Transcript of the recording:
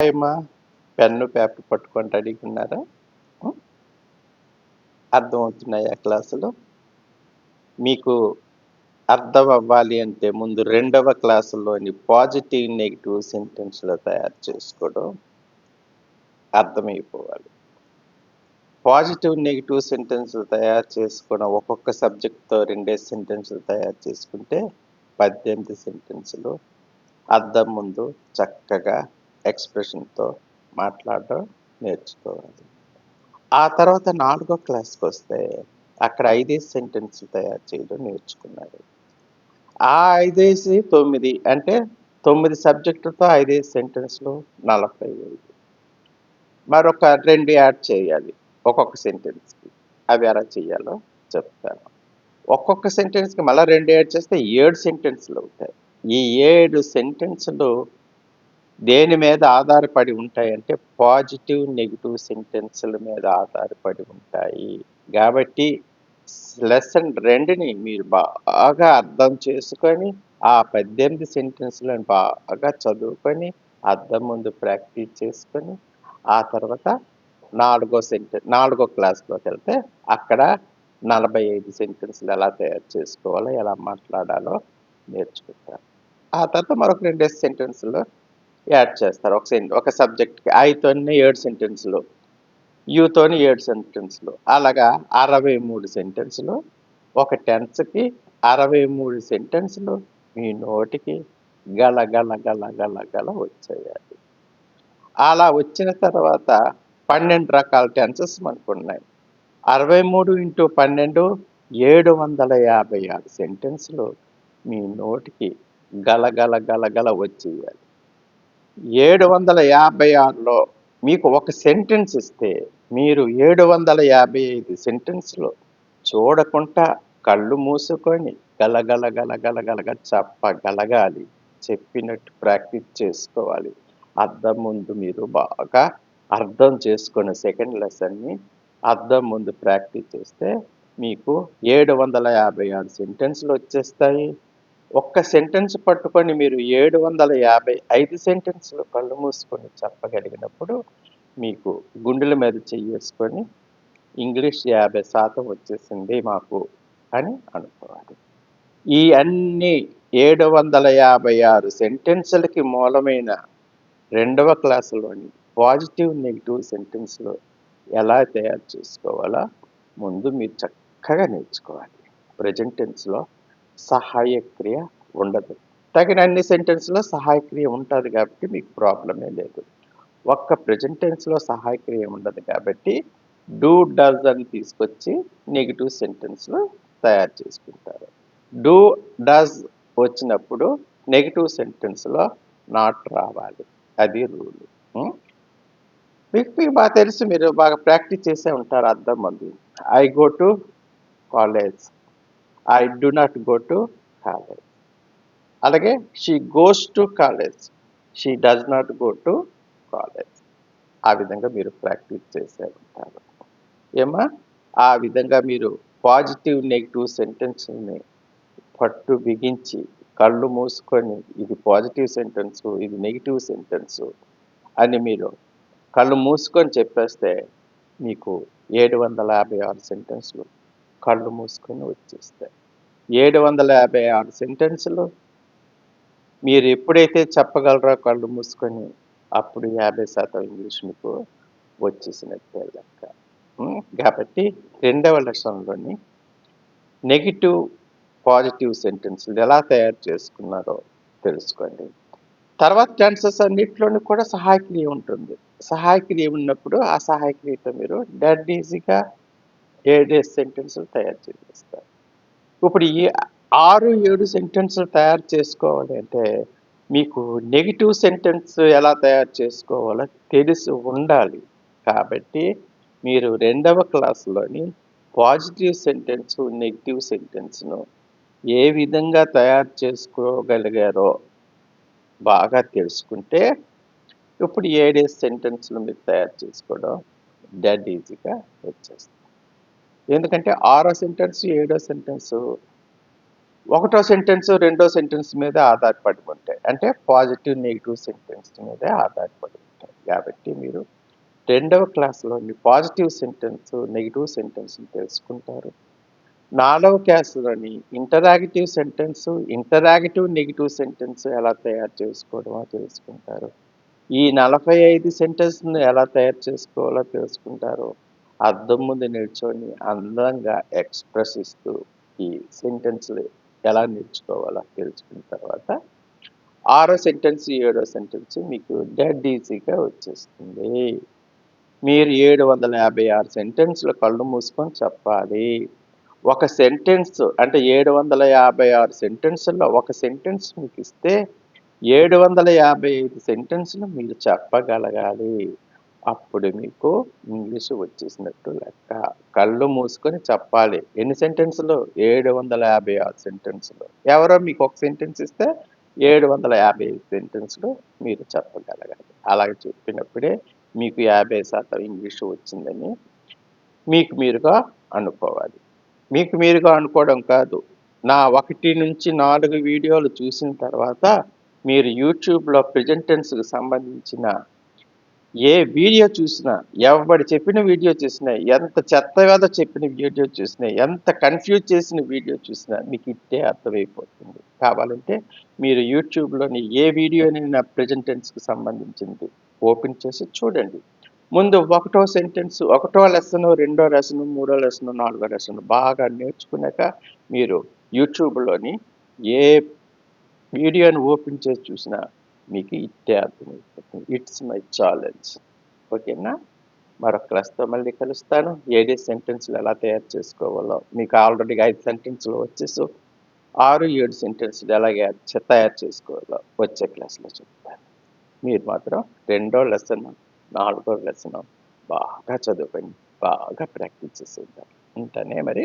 ఏమా pen paper పట్టుకొని రెడీగా ఉన్నారా? అర్థమవుతున్నాయా క్లాసులు? మీకు అర్థం అవ్వాలి అంటే ముందు రెండవ క్లాసులోని పాజిటివ్ నెగిటివ్ సెంటెన్స్లో తయారు చేసుకోవడం అర్థమైపోవాలి. పాజిటివ్ నెగిటివ్ సెంటెన్స్లు తయారు చేసుకోవడం ఒక్కొక్క సబ్జెక్ట్తో రెండే సెంటెన్స్లు తయారు చేసుకుంటే పద్దెనిమిది సెంటెన్సులు అర్థం ముందు చక్కగా ఎక్స్ప్రెషన్తో మాట్లాడడం నేర్చుకోవాలి. ఆ తర్వాత నాలుగో క్లాస్కి వస్తే అక్కడ ఐదేసి సెంటెన్స్లు తయారు చేయడం నేర్చుకున్నారు ఆ ఐదేసి తొమ్మిది అంటే తొమ్మిది సబ్జెక్టుతో ఐదేసి సెంటెన్స్లు నలభై ఐదు. మరొక రెండు యాడ్ చేయాలి ఒక్కొక్క సెంటెన్స్కి అవి ఎలా చేయాలో చెప్తాను. ఒక్కొక్క సెంటెన్స్కి మళ్ళీ రెండు యాడ్ చేస్తే ఏడు సెంటెన్స్లు అవుతాయి. ఈ ఏడు సెంటెన్స్లు దేని మీద ఆధారపడి ఉంటాయంటే పాజిటివ్ నెగిటివ్ సెంటెన్స్ల మీద ఆధారపడి ఉంటాయి. కాబట్టి లెసన్ రెండుని మీరు బాగా అర్థం చేసుకొని ఆ పద్దెనిమిది సెంటెన్స్లను బాగా చదువుకొని అర్థం ముందు ప్రాక్టీస్ చేసుకొని ఆ తర్వాత నాలుగో సెంటెన్ నాలుగో క్లాస్లోకి వెళ్తే అక్కడ నలభై ఐదు సెంటెన్స్లు ఎలా తయారు చేసుకోవాలో ఎలా మాట్లాడాలో నేర్చుకుంటారు. ఆ తర్వాత మరొక రెండే సెంటెన్స్లో యాడ్ చేస్తారు. ఒక సెంట్ ఒక సబ్జెక్ట్కి ఐతోని ఏడు సెంటెన్స్లు యూతోని ఏడు సెంటెన్స్లు. అలాగా అరవై మూడు సెంటెన్స్లు ఒక టెన్స్కి అరవై మూడు సెంటెన్స్లు మీ నోటికి గల గల గల గల గల వచ్చేయాలి. అలా వచ్చిన తర్వాత పన్నెండు రకాల టెన్సెస్ మనకు ఉన్నాయి అరవై మూడు ఇంటూ పన్నెండు ఏడు వందల యాభై ఆరు సెంటెన్స్లు మీ నోటికి గల గల గల గల వచ్చేయాలి. ఏడు వందల యాభై ఆరులో మీకు ఒక సెంటెన్స్ ఇస్తే మీరు ఏడు వందల యాభై ఐదు సెంటెన్స్లో చూడకుండా కళ్ళు మూసుకొని గలగల గలగల గలగ చెప్పగలగాలి చెప్పినట్టు ప్రాక్టీస్ చేసుకోవాలి. అర్థం ముందు మీరు బాగా అర్థం చేసుకున్న సెకండ్ లెసన్ని అర్థం ముందు ప్రాక్టీస్ చేస్తే మీకు ఏడు వందల యాభై ఆరు సెంటెన్స్లు వచ్చేస్తాయి. ఒక్క సెంటెన్స్ పట్టుకొని మీరు ఏడు వందల యాభై ఐదు సెంటెన్స్లు కళ్ళు మూసుకొని చెప్పగలిగినప్పుడు మీకు గుండెల మీద చెయ్యేసుకొని ఇంగ్లీష్ యాభై శాతం వచ్చేసింది మాకు అని అనుకోవాలి. ఈ అన్ని ఏడు వందల యాభై ఆరు సెంటెన్సులకి మూలమైన రెండవ క్లాసులోని పాజిటివ్ నెగిటివ్ సెంటెన్స్లో ఎలా తయారు చేసుకోవాలో ముందు మీరు చక్కగా నేర్చుకోవాలి. ప్రజెంట్ టెన్స్లో సహాయక్రియ ఉండదు. తగిన అన్ని సెంటెన్స్లో సహాయక్రియ ఉంటుంది కాబట్టి మీకు ప్రాబ్లమే లేదు. ఒక్క ప్రజెంట్ టెన్స్లో సహాయక్రియ ఉండదు కాబట్టి డూ డజ్ అని తీసుకొచ్చి నెగిటివ్ సెంటెన్స్లో తయారు చేసుకుంటారు. డూ డజ్ వచ్చినప్పుడు నెగిటివ్ సెంటెన్స్లో నాట్ రావాలి. అది రూల్ మీకు మీకు బాగా తెలుసు మీరు బాగా ప్రాక్టీస్ చేసే ఉంటారు అర్థం మంది I go to college I do not go to college అలాగే she goes to college she does not go to college ఆ విధంగా మీరు ప్రాక్టీస్ చేసే ఉంటారు. ఏమా ఆ విధంగా మీరు పాజిటివ్ నెగిటివ్ సెంటెన్స్ని పట్టు బిగించి కళ్ళు మూసుకొని ఇది పాజిటివ్ సెంటెన్స్ ఇది నెగిటివ్ సెంటెన్స్ అని మీరు కళ్ళు మూసుకొని చెప్పేస్తే మీకు ఏడు వందల యాభై ఆరు సెంటెన్స్లు కళ్ళు మూసుకొని వచ్చేస్తాయి. ఏడు వందల యాభై ఆరు సెంటెన్స్లు మీరు ఎప్పుడైతే చెప్పగలరో కళ్ళు మూసుకొని అప్పుడు యాభై శాతం ఇంగ్లీష్ మీకు వచ్చేసినట్టే లెక్క. కాబట్టి రెండవ లక్షణంలోని నెగిటివ్ పాజిటివ్ సెంటెన్సులు ఎలా తయారు చేసుకున్నారో తెలుసుకోండి. తర్వాత టెన్సెస్ అన్నింటిలోనూ కూడా సహాయక్రియ ఉంటుంది. సహాయక్రియ ఉన్నప్పుడు ఆ సహాయక్రియతో మీరు డెడ్ ఈజీగా ఏడేస్ సెంటెన్సులు తయారు చేస్తారు ఇప్పుడు ఈ ఆరు ఏడు సెంటెన్స్లు తయారు చేసుకోవాలి అంటే మీకు నెగిటివ్ సెంటెన్స్ ఎలా తయారు చేసుకోవాలో తెలిసి ఉండాలి. కాబట్టి మీరు రెండవ క్లాస్లోని పాజిటివ్ సెంటెన్స్ నెగిటివ్ సెంటెన్స్ను ఏ విధంగా తయారు చేసుకోగలిగారో బాగా తెలుసుకుంటే ఇప్పుడు ఏడే సెంటెన్స్లు మీరు తయారు చేసుకోవడం డెడ్ ఈజీగా వచ్చేస్తుంది. ఎందుకంటే ఆరో సెంటెన్స్ ఏడో సెంటెన్స్ ఒకటో సెంటెన్స్ రెండో సెంటెన్స్ మీద ఆధారపడి ఉంటాయి. అంటే పాజిటివ్ నెగిటివ్ సెంటెన్స్ మీదే ఆధారపడి ఉంటాయి. కాబట్టి మీరు రెండవ క్లాస్లోని పాజిటివ్ సెంటెన్స్ నెగిటివ్ సెంటెన్స్ తెలుసుకుంటారు. నాలుగవ క్లాస్లోని interrogative sentence interrogative negative sentence ఎలా తయారు చేసుకోవడమో తెలుసుకుంటారు. ఈ నలభై ఐదు సెంటెన్స్ను ఎలా తయారు చేసుకోవాలో తెలుసుకుంటారు. అద్దం ముందు నిల్చొని అందంగా ఎక్స్ప్రెస్ ఇస్తూ ఈ సెంటెన్స్లు ఎలా నేర్చుకోవాలో తెలుసుకున్న తర్వాత ఆరో సెంటెన్స్ ఏడో సెంటెన్స్ మీకు డెడ్ ఈజీగా వచ్చేస్తుంది. మీరు ఏడు వందల యాభై ఆరు సెంటెన్స్లు కళ్ళు మూసుకొని చెప్పాలి. ఒక సెంటెన్స్ అంటే ఏడు వందల యాభై ఆరు సెంటెన్స్లో ఒక సెంటెన్స్ మీకు ఇస్తే ఏడు వందల యాభై ఐదు సెంటెన్స్లు మీరు చెప్పగలగాలి. అప్పుడు మీకు ఇంగ్లీష్ వచ్చేసినట్టు లెక్క. కళ్ళు మూసుకొని చెప్పాలి. ఎన్ని సెంటెన్స్లు? ఏడు వందల యాభై ఆరు సెంటెన్స్లు. ఎవరో మీకు ఒక సెంటెన్స్ ఇస్తే ఏడు వందల యాభై ఐదు సెంటెన్స్లు మీరు చెప్పగలగాలి. అలాగే చెప్పినప్పుడే మీకు యాభై శాతం ఇంగ్లీషు వచ్చిందని మీకు మీరుగా అనుకోవాలి. మీకు మీరుగా అనుకోవడం కాదు. నా ఒకటి నుంచి నాలుగు వీడియోలు చూసిన తర్వాత మీరు యూట్యూబ్లో ప్రెజెంటెన్స్కి సంబంధించిన ఏ వీడియో చూసినా ఎవబడి చెప్పిన వీడియో చూసినా ఎంత చెత్తగా చెప్పిన వీడియో చూసినా ఎంత కన్ఫ్యూజ్ చేసిన వీడియో చూసినా మీకు ఇట్టే అర్థమైపోతుంది. కావాలంటే మీరు యూట్యూబ్లోని ఏ వీడియోనైనా ప్రెజెంటెన్స్కి సంబంధించింది ఓపెన్ చేసి చూడండి. ముందు ఒకటో సెంటెన్స్ ఒకటో లెసన్ రెండో లెసన్ మూడో లెసన్ నాలుగో లెసన్ బాగా నేర్చుకున్నాక మీరు యూట్యూబ్లోని ఏ వీడియోని ఓపెన్ చేసి చూసినా మీకు ఇట్టే అర్థమైపోతుంది ఇట్స్ మై ఛాలెంజ్ ఓకేనా? మరొక క్లాస్తో మళ్ళీ కలుస్తాను. ఏడే సెంటెన్స్లు ఎలా తయారు చేసుకోవాలో మీకు ఆల్రెడీ ఐదు సెంటెన్స్లు వచ్చేసి ఆరు ఏడు సెంటెన్స్లు ఎలా తయారు చేసుకోవాలో వచ్చే క్లాస్లో చెప్తాను. మీరు మాత్రం రెండో లెసన్ నాలుగో లెసన్ బాగా చదువుకొని బాగా ప్రాక్టీస్ చేసి ఉంటారు ఉంటానే మరి?